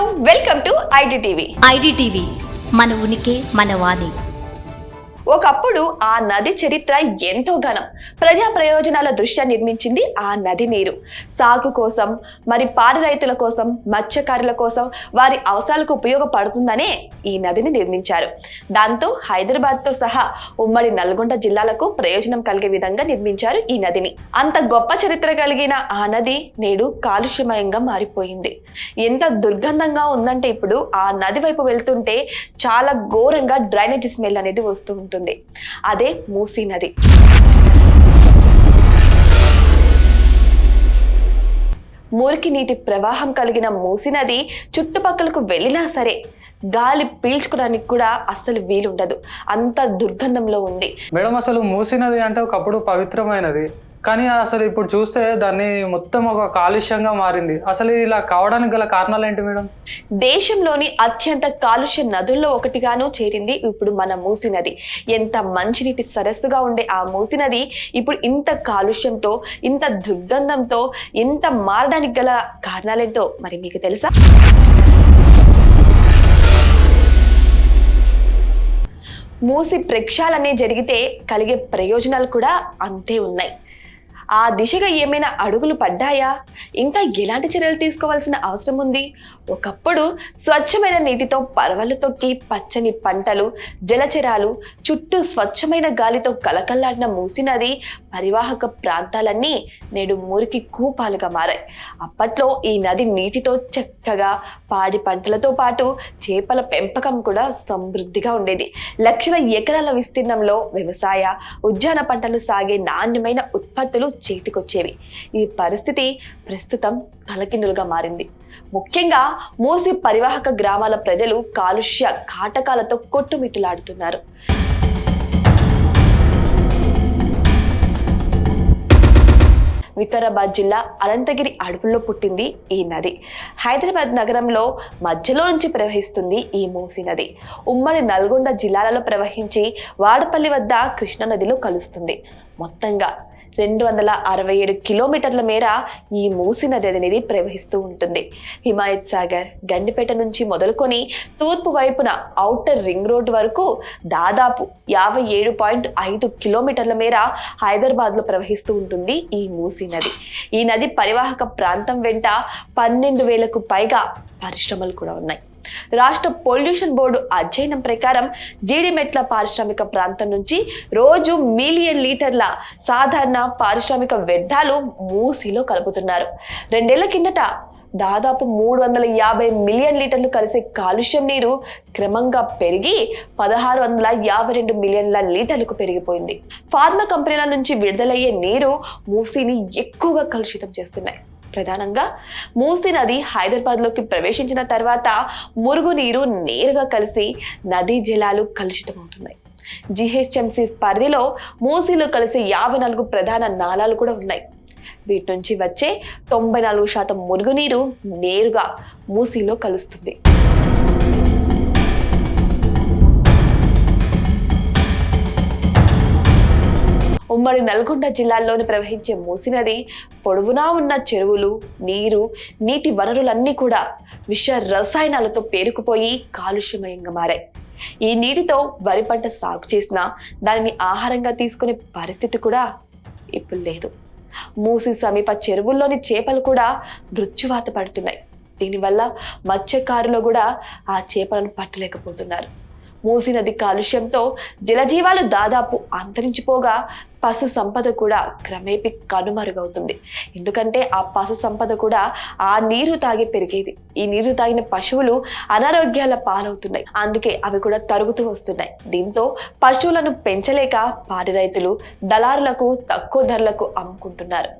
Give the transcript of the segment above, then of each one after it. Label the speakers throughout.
Speaker 1: Hello welcome to ID
Speaker 2: TV. ID TV మన ఉనికి మన వాణి.
Speaker 1: ఒకప్పుడు ఆ నది చరిత్ర ఎంతో ఘనం. ప్రజా ప్రయోజనాల దృష్ట్యా నిర్మించింది ఆ నది నీరు. సాగు కోసం మరి పాడి రైతుల కోసం మత్స్యకారుల కోసం వారి అవసరాలకు ఉపయోగపడుతుందనే ఈ నదిని నిర్మించారు. దాంతో హైదరాబాద్తో సహా ఉమ్మడి నల్గొండ జిల్లాలకు ప్రయోజనం కలిగే విధంగా నిర్మించారు ఈ నదిని. అంత గొప్ప చరిత్ర కలిగిన ఆ నది నేడు కాలుష్యమయంగా మారిపోయింది. ఎంత దుర్గంధంగా ఉందంటే ఇప్పుడు ఆ నది వైపు వెళ్తుంటే చాలా ఘోరంగా డ్రైనేజ్ స్మెల్ అనేది వస్తూ ఉంటుంది. అదే మూసీ నది. మురికి నీటి ప్రవాహం కలిగిన మూసీ నది చుట్టుపక్కలకు వెళ్ళినా సరే గాలి పీల్చుకోవడానికి కూడా అస్సలు వీలుండదు. అంత దుర్గంధంలో ఉంది.
Speaker 3: మేడం అసలు మూసినది అంటే ఒకప్పుడు పవిత్రమైనది. కానీ అసలు ఇప్పుడు చూస్తే దాన్ని మొత్తం ఒక కాలుష్యంగా మారింది. అసలు ఇలా కావడానికి గల కారణాలు ఏంటి మేడం?
Speaker 1: దేశంలోని అత్యంత కాలుష్య నదుల్లో ఒకటిగాను చేరింది ఇప్పుడు మన మూసి నది. ఎంత మంచినీటి సరస్సుగా ఉండే ఆ మూసి నది ఇప్పుడు ఇంత కాలుష్యంతో ఇంత దుర్గంధంతో ఎంత మారడానికి గల కారణాలేంటో మరి మీకు తెలుసా? మూసి ప్రక్షాళనే జరిగితే కలిగే ప్రయోజనాలు కూడా అంతే ఉన్నాయి. ఆ దిశగా ఏమైనా అడుగులు పడ్డాయా? ఇంకా ఎలాంటి చర్యలు తీసుకోవాల్సిన అవసరం ఉంది? ఒకప్పుడు స్వచ్ఛమైన నీటితో పరవలు తొక్కి పచ్చని పంటలు జలచరాలు చుట్టూ స్వచ్ఛమైన గాలితో కలకల్లాడిన మూసి నది పరివాహక ప్రాంతాలన్నీ నేడు మురికి కూపాలుగా మారాయి. అప్పట్లో ఈ నది నీటితో చక్కగా పాడి పంటలతో పాటు చేపల పెంపకం కూడా సమృద్ధిగా ఉండేది. లక్షల ఎకరాల విస్తీర్ణంలో వ్యవసాయ ఉద్యాన పంటలు సాగే నాణ్యమైన ఉత్పత్తులు చేతికొచ్చేవి. ఈ పరిస్థితి ప్రస్తుతం తలకిందులుగా మారింది. ముఖ్యంగా మూసి పరివాహక గ్రామాల ప్రజలు కాలుష్య కాటకాలతో కొట్టుమిట్టులాడుతున్నారు. వికారాబాద్ జిల్లా అనంతగిరి అడవుల్లో పుట్టింది ఈ నది. హైదరాబాద్ నగరంలో మధ్యలో నుంచి ప్రవహిస్తుంది ఈ మూసి నది. ఉమ్మడి నల్గొండ జిల్లాలలో ప్రవహించి వాడపల్లి వద్ద కృష్ణా నదిలో కలుస్తుంది. మొత్తంగా రెండు వందల అరవై ఏడు కిలోమీటర్ల మేర ఈ మూసి నది అనేది ప్రవహిస్తూ ఉంటుంది. హిమాయత్ సాగర్ గండిపేట నుంచి మొదలుకొని తూర్పు వైపున ఔటర్ రింగ్ రోడ్ వరకు దాదాపు యాభై ఏడు పాయింట్ ఐదు కిలోమీటర్ల మేర హైదరాబాద్లో ప్రవహిస్తూ ఉంటుంది ఈ మూసీ నది. ఈ నది పరివాహక ప్రాంతం వెంట పన్నెండు వేలకు పైగా పరిశ్రమలు కూడా ఉన్నాయి. రాష్ట్ర పొల్యూషన్ బోర్డు అధ్యయనం ప్రకారం జీడిమెట్ల పారిశ్రామిక ప్రాంతం నుంచి రోజు మిలియన్ లీటర్ల సాధారణ పారిశ్రామిక వ్యర్థాలు మూసీలో కలుపుతున్నారు. రెండేళ్ళ కిందట దాదాపు మూడు వందల యాభై మిలియన్ లీటర్లు కలిసే కాలుష్యం నీరు క్రమంగా పెరిగి పదహారు వందల యాభై రెండు మిలియన్ల లీటర్లకు పెరిగిపోయింది. ఫార్మా కంపెనీల నుంచి విడుదలయ్యే నీరు మూసీని ఎక్కువగా కలుషితం చేస్తున్నాయి. ప్రధానంగా మూసీ నది హైదరాబాద్లోకి ప్రవేశించిన తర్వాత మురుగునీరు నేరుగా కలిసి నదీ జలాలు కలుషితమవుతున్నాయి. జిహెచ్ఎంసి పరిధిలో మూసీలో కలిసి యాభై నాలుగు ప్రధాన నాలాలు కూడా ఉన్నాయి. వీటి నుంచి వచ్చే తొంభై నాలుగు శాతం మురుగునీరు నేరుగా మూసీలో కలుస్తుంది. ఉమ్మడి నల్గొండ జిల్లాల్లోని ప్రవహించే మూసి నది పొడవునా ఉన్న చెరువులు నీరు నీటి వనరులన్నీ కూడా విష రసాయనాలతో పేరుకుపోయి కాలుష్యమయంగా మారాయి. ఈ నీటితో వరి పంట సాగు చేసినా దానిని ఆహారంగా తీసుకునే పరిస్థితి కూడా ఇప్పుడు లేదు. మూసి సమీప చెరువుల్లోని చేపలు కూడా మృత్యువాత పడుతున్నాయి. దీనివల్ల మత్స్యకారులు కూడా ఆ చేపలను పట్టలేకపోతున్నారు. మూసి నది కాలుష్యంతో జలజీవాలు దాదాపు అంతరించిపోగా పశు సంపద కూడా క్రమేపీ కనుమరుగవుతుంది. ఎందుకంటే ఆ పశు సంపద కూడా ఆ నీరు తాగి పెరిగేది. ఈ నీరు తాగిన పశువులు అనారోగ్యాల పాలవుతున్నాయి. అందుకే అవి కూడా తరుగుతూ వస్తున్నాయి. దీంతో పశువులను పెంచలేక పాడి రైతులు దళారులకు తక్కువ ధరలకు అమ్ముకుంటున్నారు.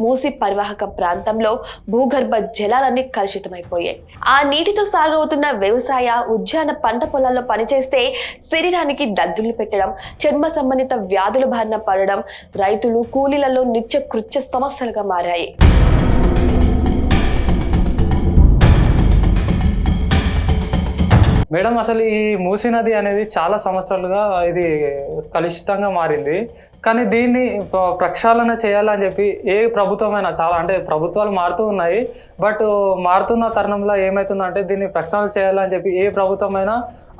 Speaker 1: మూసి పరివాహక ప్రాంతంలో భూగర్భ జలాలన్నీ కలుషితమైపోయాయి. ఆ నీటితో సాగవుతున్న వ్యవసాయ ఉద్యాన పంట పొలాల్లో పనిచేస్తే శరీరానికి దద్దులు పెట్టడం చర్మ సంబంధిత వ్యాధుల బారిన పడడం రైతులు కూలీలలో నిత్య కృత్య సమస్యలుగా మారాయి.
Speaker 3: మేడం అసలు ఈ మూసీ నది అనేది చాలా సంవత్సరాలుగా ఇది కలుషితంగా మారింది. కానీ దీన్ని ప్రక్షాళన చేయాలని చెప్పి ఏ ప్రభుత్వమైనా చాలా అంటే ప్రభుత్వాలు మారుతూ ఉన్నాయి. బట్ మారుతున్న తరుణంలో ఏమవుతుందంటే దీన్ని ప్రక్షాళన చేయాలని చెప్పి ఏ ప్రభుత్వమైనా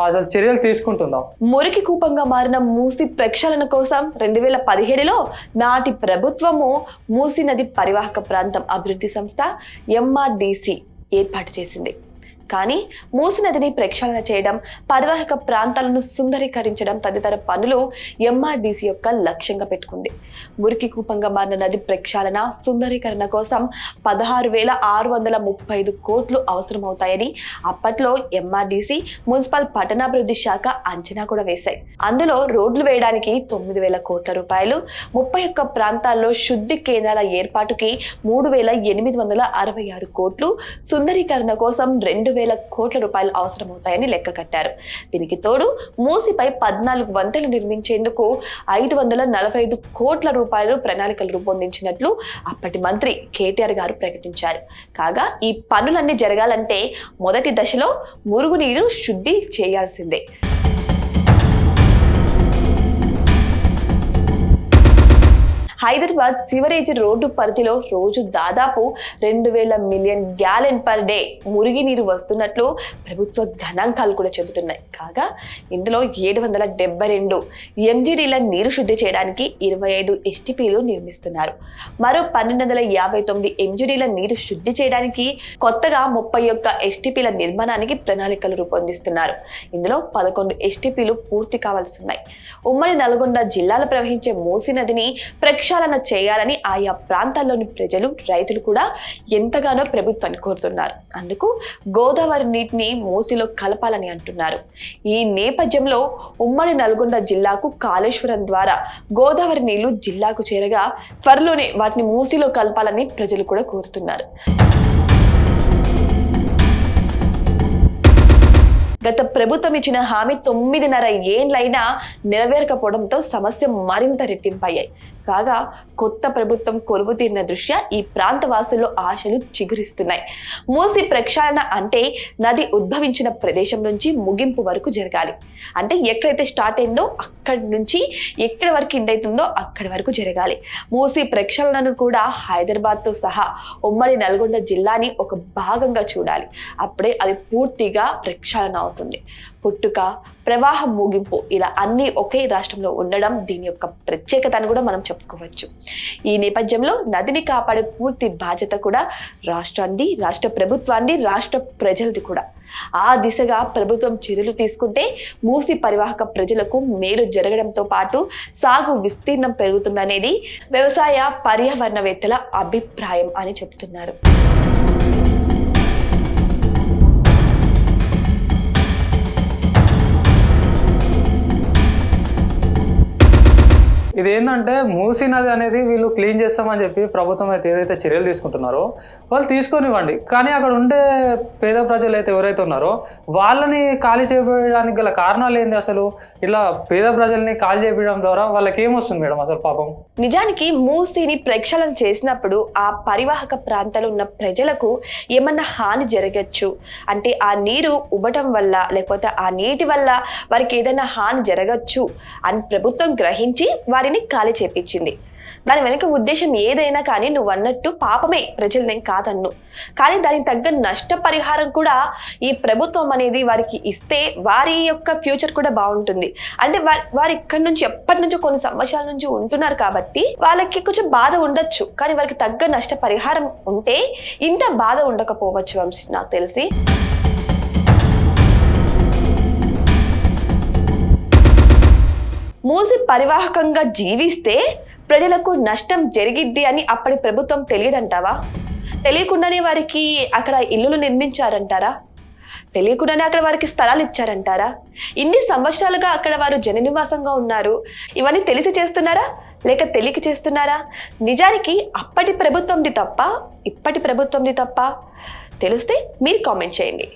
Speaker 3: అసలు చర్యలు తీసుకుంటుందాం?
Speaker 1: మురికి కూపంగా మారిన మూసి ప్రక్షాళన కోసం రెండు వేల పదిహేడులో నాటి ప్రభుత్వము మూసి నది పరివాహక ప్రాంతం అభివృద్ధి సంస్థ ఎంఆర్డిసి ఏర్పాటు చేసింది. కానీ మూసి నదిని ప్రక్షాళన చేయడం పరివాహక ప్రాంతాలను సుందరీకరించడం తదితర పనులు ఎంఆర్డిసి యొక్క లక్ష్యంగా పెట్టుకుంది. మురికి కూపంగా మారిన నది ప్రక్షాళన సుందరీకరణ కోసం పదహారు వేల ఆరు వందల ముప్పై ఐదు కోట్లు అవసరమవుతాయని అప్పట్లో ఎంఆర్డిసి మున్సిపల్ పట్టణాభివృద్ధి శాఖ అంచనా కూడా వేశాయి. అందులో రోడ్లు వేయడానికి తొమ్మిది వేల కోట్ల రూపాయలు ముప్పై ఒక్క ప్రాంతాల్లో శుద్ధి కేంద్రాల ఏర్పాటుకి మూడు వేల ఎనిమిది వందల అరవై ఆరు కోట్లు సుందరీకరణ కోసం రెండు వేల కోట్ల రూపాయలు అవసరమవుతాయని లెక్క కట్టారు. దీనికి తోడు మూసిపై పద్నాలుగు వంతెలు నిర్మించేందుకు ఐదు వందల నలభై ఐదు కోట్ల రూపాయలు ప్రణాళికలు రూపొందించినట్లు అప్పటి మంత్రి కేటీఆర్ గారు ప్రకటించారు. కాగా ఈ పనులన్నీ జరగాలంటే మొదటి దశలో మురుగునీరు శుద్ధి చేయాల్సిందే. హైదరాబాద్ సివరేజ్ రోడ్డు పరిధిలో రోజు దాదాపు రెండు వేల మిలియన్ గ్యాలెన్ పర్ డే మురిగినీరు వస్తున్నట్లు ప్రభుత్వ గణాంకాలు కూడా చెబుతున్నాయి. కాగా ఇందులో ఏడు వందల డెబ్బై రెండు ఎంజీడీల నీరు శుద్ధి చేయడానికి ఇరవై ఐదు ఎస్టీపీలు నిర్మిస్తున్నారు మరో పన్నెండు వందల యాభై తొమ్మిది ఎంజీడీల నీరు శుద్ధి చేయడానికి కొత్తగా ముప్పై ఒక్క ఎస్టీపీల నిర్మాణానికి ప్రణాళికలు రూపొందిస్తున్నారు. ఇందులో పదకొండు ఎస్టీపీలు పూర్తి కావాల్సి ఉన్నాయి. ఉమ్మడి నల్గొండ జిల్లాలో ప్రవహించే మూసీ నదిని ప్రక్షాళన చేయాలని ఆయా ప్రాంతాల్లోని ప్రజలు రైతులు కూడా ఎంతగానో ప్రభుత్వాన్ని కోరుతున్నారు. అందుకు గోదావరి నీటిని మోసిలో కలపాలని అంటున్నారు. ఈ నేపథ్యంలో ఉమ్మడి నల్గొండ జిల్లాకు కాళేశ్వరం ద్వారా గోదావరి నీళ్ళు జిల్లాకు చేరగా త్వరలోనే వాటిని మూసిలో కలపాలని ప్రజలు కూడా కోరుతున్నారు. గత ప్రభుత్వం ఇచ్చిన హామీ తొమ్మిదిన్నర ఏండ్లైనా నెరవేరకపోవడంతో సమస్య మరింత రెట్టింపయ్యాయి. కాగా కొత్త ప్రభుత్వం కొలువు తీరిన దృష్ట్యా ఈ ప్రాంత వాసుల్లో ఆశలు చిగురిస్తున్నాయి. మూసి ప్రక్షాళన అంటే నది ఉద్భవించిన ప్రదేశం నుంచి ముగింపు వరకు జరగాలి. అంటే ఎక్కడైతే స్టార్ట్ అయిందో అక్కడి నుంచి ఎక్కడి వరకు ఎండ్ అవుతుందో అక్కడి వరకు జరగాలి. మూసి ప్రక్షాళనను కూడా హైదరాబాద్తో సహా ఉమ్మడి నల్గొండ జిల్లాని ఒక భాగంగా చూడాలి. అప్పుడే అది పూర్తిగా ప్రక్షాళన అవుతుంది. పుట్టుక ప్రవాహం ముగింపు ఇలా అన్నీ ఒకే రాష్ట్రంలో ఉండడం దీని యొక్క ప్రత్యేకత అని కూడా మనం చెప్పుకోవచ్చు. ఈ నేపథ్యంలో నదిని కాపాడే పూర్తి బాధ్యత కూడా రాష్ట్రాన్ని రాష్ట్ర ప్రభుత్వాన్ని రాష్ట్ర ప్రజలది కూడా. ఆ దిశగా ప్రభుత్వం చర్యలు తీసుకుంటే మూసి పరివాహక ప్రజలకు మేలు జరగడంతో పాటు సాగు విస్తీర్ణం పెరుగుతుందనేది వ్యవసాయ పర్యావరణవేత్తల అభిప్రాయం అని చెబుతున్నారు.
Speaker 3: ఇది ఏంటంటే మూసీ నది అనేది వీళ్ళు క్లీన్ చేస్తామని చెప్పి ప్రభుత్వం అయితే ఏదైతే చర్యలు తీసుకుంటున్నారో వాళ్ళు తీసుకొనివ్వండి. కానీ అక్కడ ఉండే పేద ప్రజలు అయితే ఎవరైతే ఉన్నారో వాళ్ళని ఖాళీ చేయడానికి గల కారణాలు ఏంది అసలు? ఇలా పేద ప్రజల్ని ఖాళీ చేయడం ద్వారా వాళ్ళకి ఏమొస్తుంది మేడం అసలు పాపం?
Speaker 1: నిజానికి మూసీని ప్రక్షాళన చేసినప్పుడు ఆ పరివాహక ప్రాంతాలు ఉన్న ప్రజలకు ఏమన్నా హాని జరగచ్చు. అంటే ఆ నీరు ఉబ్బటం వల్ల లేకపోతే ఆ నీటి వల్ల వారికి ఏదైనా హాని జరగచ్చు అని ప్రభుత్వం గ్రహించి వారి వారిని ఖాళీ చేపించింది. దాని వెనుక ఉద్దేశం ఏదైనా కానీ నువ్వు అన్నట్టు పాపమే ప్రజలు నేను కాదన్ను. కానీ దానికి తగ్గ నష్టపరిహారం కూడా ఈ ప్రభుత్వం అనేది వారికి ఇస్తే వారి యొక్క ఫ్యూచర్ కూడా బాగుంటుంది. అంటే వారు ఇక్కడి నుంచి ఎప్పటి నుంచో కొన్ని సంవత్సరాల నుంచి ఉంటున్నారు కాబట్టి వాళ్ళకి కొంచెం బాధ ఉండొచ్చు. కానీ వారికి తగ్గ నష్టపరిహారం ఉంటే ఇంత బాధ ఉండకపోవచ్చు వంశీ నాకు తెలిసి. పరివాహకంగా జీవిస్తే ప్రజలకు నష్టం జరిగిద్ది అని అప్పటి ప్రభుత్వం తెలియదంటావా? తెలియకుండానే వారికి అక్కడ ఇల్లులు నిర్మించారంటారా? తెలియకుండానే అక్కడ వారికి స్థలాలు ఇచ్చారంటారా? ఇన్ని సంవత్సరాలుగా అక్కడ వారు జన నివాసంగా ఉన్నారు. ఇవన్నీ తెలిసి చేస్తున్నారా? లేక తెలియక చేస్తున్నారా? నిజానికి అప్పటి ప్రభుత్వంది తప్ప ఇప్పటి ప్రభుత్వంది తప్ప తెలిస్తే మీరు కామెంట్ చేయండి.